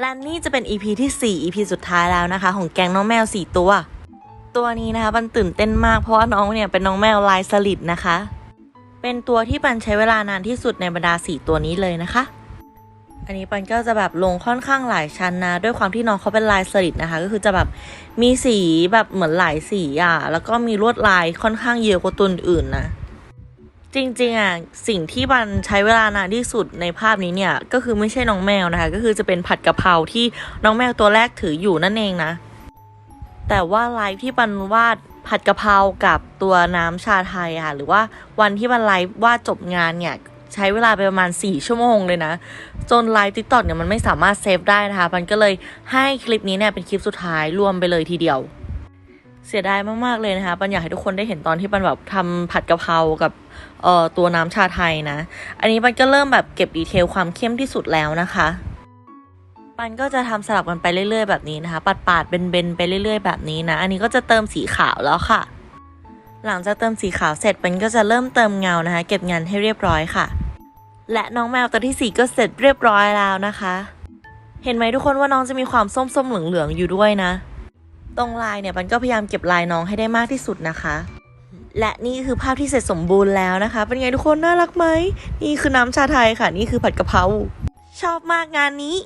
และนี่จะเป็น EP ที่ 4 EP สุดท้ายแล้วนะคะ ของแกงน้องแมว 4 ตัว ตัวนี้นะคะปันตื่นเต้นมากเพราะว่าน้องเนี่ยเป็นน้องแมวลายสลิดนะคะ เป็นตัวที่ปันใช้เวลานานที่สุดในบรรดา 4 ตัวนี้เลยนะคะ อันนี้ปันก็จะแบบลงค่อนข้างหลายชั้นนะ ด้วยความที่น้องเขาเป็นลายสลิดนะคะ ก็คือจะแบบมีสีแบบเหมือนหลายสีอะแล้วก็มีลวดลายค่อนข้างเยอะกว่าตัวอื่นนะ จริงๆอะสิ่งที่บันใช้เวลานานที่สุดในภาพนี้เนี่ย ก็คือไม่ใช่น้องแมวนะคะ ก็คือจะเป็นผัดกะเพราที่น้องแมวตัวแรกถืออยู่นั่นเองนะ แต่ว่าไลฟ์ที่บันวาดผัดกะเพรากับตัวน้ำชาไทยอะค่ะหรือว่าวันที่บันไลฟ์วาดจบงานเนี่ยใช้เวลาไปประมาณ 4 ชั่วโมงเลยนะ จนไลฟ์ติ๊กต็อกเนี่ยมันไม่สามารถเซฟได้นะคะบันก็เลยให้คลิปนี้เนี่ยเป็นคลิปสุดท้ายรวมไปเลยทีเดียว เสียดายมาก ๆ เลยนะคะ ปันอยากให้ทุกคนได้เห็นตอนที่ปันแบบทำผัดกะเพรากับเอ่อตัวน้ำชาไทยนะ อันนี้ปันก็เริ่มแบบเก็บดีเทลความเข้มที่สุดแล้วนะคะ ปันก็จะทำสลับกันไปเรื่อย ๆ แบบนี้นะคะ ปัดปาดๆเบนๆไปเรื่อย ๆ แบบนี้นะ อันนี้ก็จะเติมสีขาวแล้วค่ะ หลังจากเติมสีขาวเสร็จปันก็จะเริ่มเติมเงานะคะ เก็บงานให้เรียบร้อยค่ะ และน้องแมวตัวที่สี่ก็เสร็จเรียบร้อยแล้วนะคะ เห็นไหมทุกคนว่าน้องจะมีความส้มๆเหลืองๆอยู่ด้วยนะ ตรงลายเนี่ยมันก็พยายามเก็บลายน้องให้ได้มากที่สุดนะคะ และนี่คือภาพที่เสร็จสมบูรณ์แล้วนะคะ เป็นไงทุกคนน่ารักไหมนี่คือน้ำชาไทยค่ะ นี่คือผัดกะเพราชอบมากงานนี้